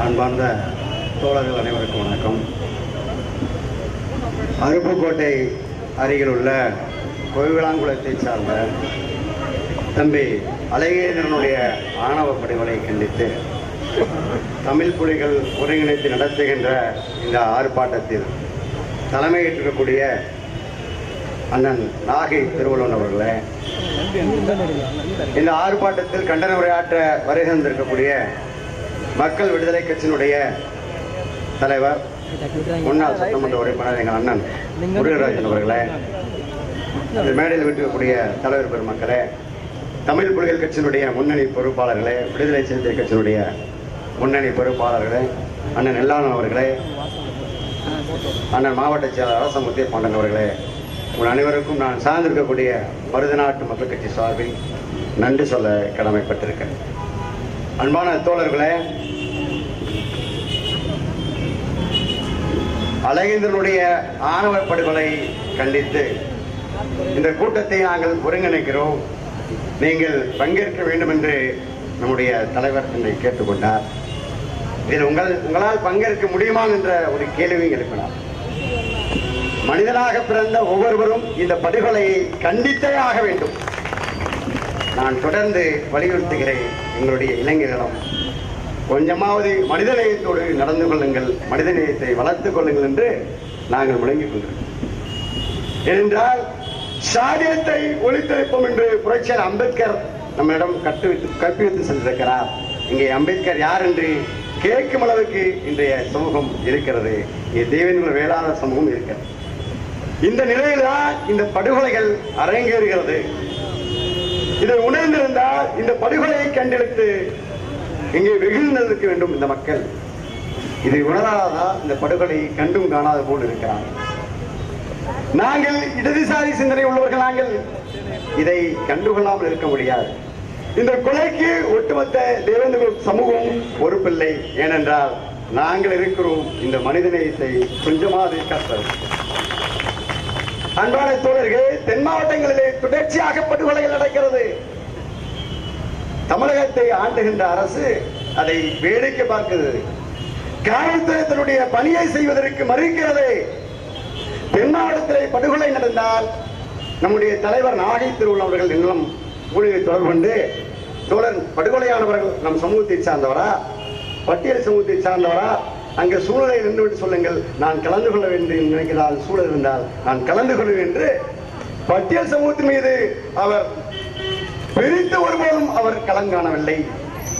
அன்பார்ந்த தோழர்கள் அனைவருக்கும் வணக்கம். அருப்புக்கோட்டை அருகில் உள்ள கோவிலாங்குளத்தை சார்ந்த தம்பி அழகேந்திரனுடைய ஆணவ படுகொலை கண்டித்து தமிழ் புலிகள் ஒருங்கிணைத்து நடத்துகின்ற இந்த ஆர்ப்பாட்டத்தில் தலைமையேற்றிருக்கக்கூடிய அண்ணன் நாகை திருவள்ளுவன் அவர்களே இந்த ஆர்ப்பாட்டத்தில் கண்டன உரையாற்ற வருகை வந்திருக்கக்கூடிய மக்கள் விடுதலை கட்சியினுடைய தலைவர் முன்னாள் சட்டமன்ற உறுப்பினர் எங்கள் அண்ணன் முருகராஜன் அவர்களே இந்த மேடையில் விட்டுக்கூடிய தலைவர் பெருமக்களே தமிழ் புலிகள் கட்சியினுடைய முன்னணி பொறுப்பாளர்களே விடுதலை சிறுத்தை கட்சியினுடைய முன்னணி பொறுப்பாளர்களே அண்ணன் எல்லாளன் அவர்களே அண்ணன் மாவட்ட செயலாளர் அரசமுத்திய பாண்டன் அவர்களே உங்கள் அனைவருக்கும் நான் சார்ந்திருக்கக்கூடிய மருதநாட்டு மக்கள் கட்சி சார்பில் நன்றி சொல்ல கடமைப்பட்டிருக்கேன் அன்பான தோழர்களே அழகேந்திரனுடைய ஆணவ படுகொலை கண்டித்து இந்த கூட்டத்தை நாங்கள் ஒருங்கிணைக்கிறோம். நீங்கள் பங்கேற்க வேண்டும் என்று நம்முடைய தலைவர் என்னை கேட்டுக்கொண்டார். இதில் உங்கள் உங்களால் பங்கேற்க முடியுமா என்ற ஒரு கேள்வியும் எழுப்பினார் மனிதனாக பிறந்த ஒவ்வொருவரும் இந்த படுகொலையை கண்டித்தே ஆக வேண்டும். நான் தொடர்ந்து வலியுறுத்துகிறேன் எங்களுடைய இளைஞர்களிடம் கொஞ்சமாவது மனிதநேயத்தோடு நடந்து கொள்ளுங்கள் மனிதநேயத்தை வளர்த்துக் கொள்ளுங்கள் என்று நாங்கள் முழங்கிக் கொண்டிருக்கிறோம் ஏனென்றால் சாதியத்தை ஒழித்தெழுப்போம் என்று புரட்சியர் அம்பேத்கர் நம்மிடம் கற்று கற்பித்து சென்றிருக்கிறார். இங்கே அம்பேத்கர் யார் என்று கேட்கும் அளவுக்கு இன்றைய சமூகம் இருக்கிறது. இங்கே தேவேந்திர வேளாண் சமூகம் இருக்கிறது. இந்த நிலையில்தான் இந்த படுகொலைகள் அரங்கேறுகிறது. இதை உணர்ந்திருந்தால் இந்த படுகொலையை கண்டெடுத்து இங்கே வெகுழ்ந்திருக்க வேண்டும் இந்த மக்கள். இதை உணராதான் இந்த படுகொலை கண்டும் காணாத போல் இருக்கிறார். நாங்கள் இடதுசாரி சிந்தனை உள்ளவர்கள் நாங்கள் இதை கண்டுகொள்ளாமல் இருக்க முடியாது. இந்த கொலைக்கு ஒட்டுமொத்த தேவேந்திர சமூகம் பொறுப்பில்லை. ஏனென்றால் நாங்கள் இருக்கிறோம். இந்த மனிதநேயத்தை கொஞ்சமாவது கற்பது. அன்பான தோழர்கள் தென் மாவட்டங்களிலே தொடர்ச்சியாக படுகொலைகள் நடக்கிறது. தமிழகத்தை ஆண்டுகின்ற அரசு அதை வேடிக்கை பார்க்கிறது. காவல்துறையினுடைய பணியை செய்வதற்கு மறுக்கிறது. தென் மாவட்டத்திலே படுகொலை நடந்தால் நம்முடைய தலைவர் நாகை திருவள்ளுவர் அவர்கள் இன்னும் ஊழியை தொடர்பு கொண்டு தோழர் படுகொலையானவர்கள் நம் சமூகத்தை சார்ந்தவரா? பட்டியல் சமூகத்தை சார்ந்தவரா? அங்கே சூழலை நின்றுவிட்டு சொல்லுங்கள். நான் கலந்து கொள்ள வேண்டும் என்று நினைக்கிறார் சூழல் இருந்தால் நான் கலந்து கொள்வேன் என்று பட்டியல் சமூகத்தின் மீது அவர் பிரித்து ஒருபோதும் அவர் கலங்காணவில்லை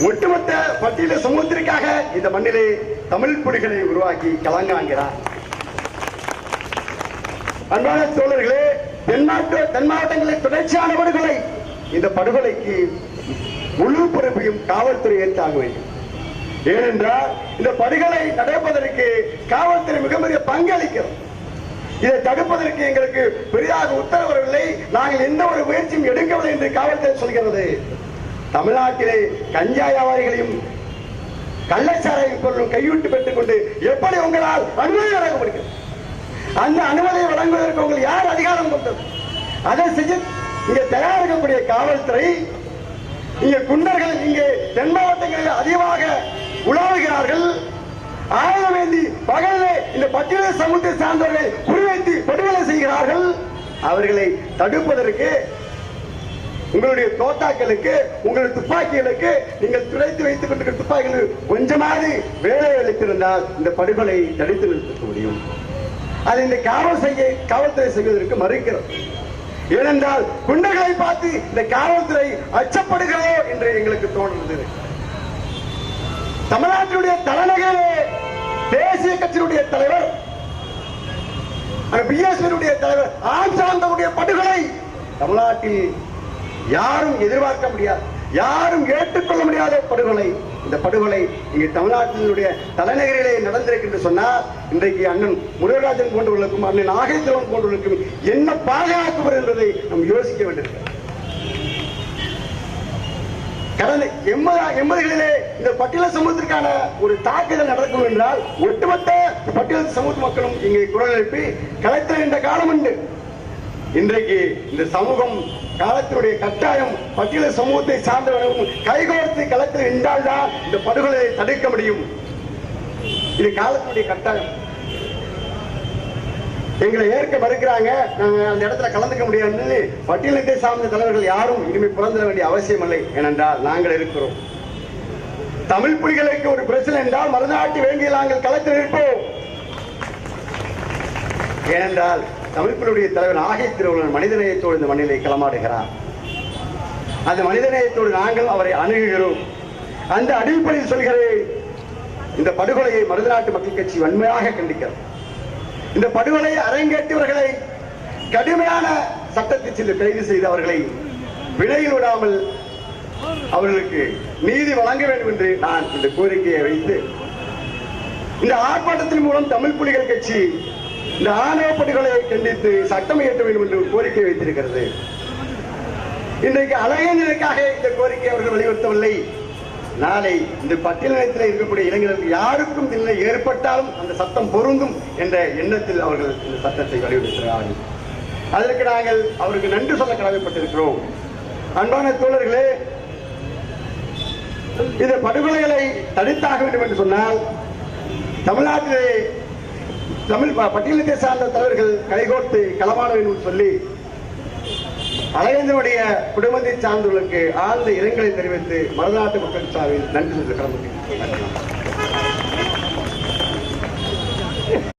ஒட்டுமொத்த பட்டியல சமூகத்திற்காக இந்த மண்ணிலே தமிழ் புலிகளை உருவாக்கி கலங்காங்கிறார் அன்பான தோழர்களே தென்னாட்டு தென் மாவட்டங்களில் தொடர்ச்சியான படுகொலை. இந்த படுகொலைக்கு முழு பொறுப்பையும் காவல்துறை ஏற்றாக வேண்டும். ஏனென்றால் இந்த படுகொலை தடுப்பதற்கு காவல்துறை மிக பெரிய பங்களிக்கிறது. இதை தடுப்பதற்கு எங்களுக்கு பெரிதாக உத்தரவில்லை நாங்கள் எந்த ஒரு முயற்சியும் எடுக்கவில்லை என்று காவல்துறை சொல்கிறது. தமிழ்நாட்டிலே கஞ்சா வியாபாரிகளையும் கள்ளச்சாராய பொருளும் கையூட்டு பெற்றுக் கொண்டு எப்படி உங்களால் அனுமதி வழங்கப்படுகிறது அந்த அனுமதியை வழங்குவதற்கு உங்களுக்கு யார் அதிகாரம் கொடுத்தது? அதை செய்ய இங்கே தயாரிக்கக்கூடிய காவல்துறை இங்கே குண்டர்கள் இங்கே தென் மாவட்டங்களில் அதிகமாக உலாவுகிறார்கள். ஆயுதம் ஏந்தி பகலிலே இந்த பட்டியல சமூகத்தை சார்ந்தவர்களை குறிவைத்து படுகொலை செய்கிறார்கள். அவர்களை தடுப்பதற்கு உங்களுடைய தோட்டாக்களுக்கு உங்களுடைய துப்பாக்கிகளுக்கு நீங்கள் துடைத்து வைத்துக் கொண்டிருக்கிற துப்பாக்கிகள் கொஞ்சமாவது வேலை அளித்திருந்தால் இந்த படுகொலை தடுத்து நிறுத்த முடியும். அதை இந்த காவல் செய்ய காவல்துறை செய்வதற்கு மறுக்கிறது. ஏனென்றால் குண்டர்களை பார்த்து இந்த காவல்துறை அச்சப்படுகிறதோ என்று எங்களுக்கு தோன்றுகிறது. தமிழ்நாட்டினுடைய தலைநகரே தேசிய கட்சியினுடைய தலைவர் பிஎஸ்பியினுடைய தலைவர் ஆம்சாந்தவுடைய படுகொலை தமிழ்நாட்டில் யாரும் எதிர்பார்க்க முடியாது யாரும் ஏற்றுக்கொள்ள முடியாத படுகொலை. இந்த படுகொலை இங்கே தமிழ்நாட்டினுடைய தலைநகரிலே நடந்திருக்கின்ற சொன்னால் இன்றைக்கு அண்ணன் முருகராஜன் போன்றவர்களுக்கும் அண்ணன் நாகேந்திரன் போன்றவர்களுக்கும் என்ன பாதுகாப்பு என்பதை நாம் யோசிக்க வேண்டியிருக்கிறது. கடந்த எண்பது எண்பதுகளிலே இந்த பட்டியல சமூகத்திற்கான ஒரு தாக்குதல் நடக்கும் என்றால் ஒட்டுமொத்த பட்டியல சமூக மக்களும் இங்கே குரல் எழுப்பி என்ற காலம் உண்டு. இன்றைக்கு இந்த சமூகம் காலத்தினுடைய கட்டாயம் பட்டியல சமூகத்தை சார்ந்தவர்களும் கைகோர்த்து களத்தில் நின்றால்தான் இந்த படுகொலை தடுக்க முடியும். இது காலத்தினுடைய கட்டாயம். எங்களை ஏற்க மறுக்கிறாங்க. நாங்க அந்த இடத்துல கலந்துக்க முடியாதுன்னு பட்டியலத்தை சார்ந்த தலைவர்கள் யாரும் இனிமே புறந்துட வேண்டிய அவசியம் இல்லை. ஏனென்றால் நாங்கள் இருக்கிறோம். தமிழ் புலிகளுக்கு ஒரு பிரச்சனை என்றால் மறுநாட்டு வேண்டிய நாங்கள் களத்தில் இருப்போம் ஏனென்றால் தமிழ் புலியுடைய தலைவர் ஆகை திருவள்ளுவர் மனிதநேயத்தோடு இந்த மண்ணிலே களமாடுகிறார். அந்த மனிதநேயத்தோடு நாங்கள் அவரை அணுகுகிறோம். அந்த அடிப்படையில் சொல்கிறேன். இந்த படுகொலையை மருதநாட்டு மக்கள் கட்சி வன்மையாக கண்டிக்கிறது. இந்த படுகொலை அரங்கேற்றியவர்களை கடுமையான சட்டத்தில் சென்று கைது செய்து அவர்களை விலையில் விடாமல் அவர்களுக்கு நீதி வழங்க வேண்டும் என்று நான் இந்த கோரிக்கையை வைத்து இந்த ஆர்ப்பாட்டத்தின் மூலம் தமிழ் புலிகள் கட்சி இந்த ஆணவ படுகொலையை கண்டித்து சட்டம் இயற்ற வேண்டும் என்று கோரிக்கை வைத்திருக்கிறது. இன்றைக்கு அழகேந்திரனுக்காக இந்த கோரிக்கை அவர்கள் வலியுறுத்தவில்லை. நாளை இந்த பட்டியலத்தில் இருக்கக்கூடிய இளைஞர்கள் யாருக்கும் இல்லை ஏற்பட்டாலும் அந்த சத்தம் பொருந்தும் என்ற எண்ணத்தில் அவர்கள் இந்த சட்டத்தை வலியுறுத்துகிறார்கள். அதற்கு நாங்கள் அவருக்கு நன்றி சொல்ல கடமைப்பட்டிருக்கிறோம். அன்பான தோழர்களே இந்த படுகொலைகளை தடுத்தாக வேண்டும் என்று சொன்னால் தமிழ்நாட்டிலே தமிழ் பட்டியலத்தை சார்ந்த தலைவர்கள் கைகோர்த்து களமாட வேண்டும் சொல்லி அழகேந்திரனுடைய குடும்பத்தை சார்ந்தவர்களுக்கு ஆழ்ந்த இரங்கலை தெரிவித்து மருதநாட்டு மக்கள் சார்பில் நன்றி சொல்லி கிளம்புகிறேன்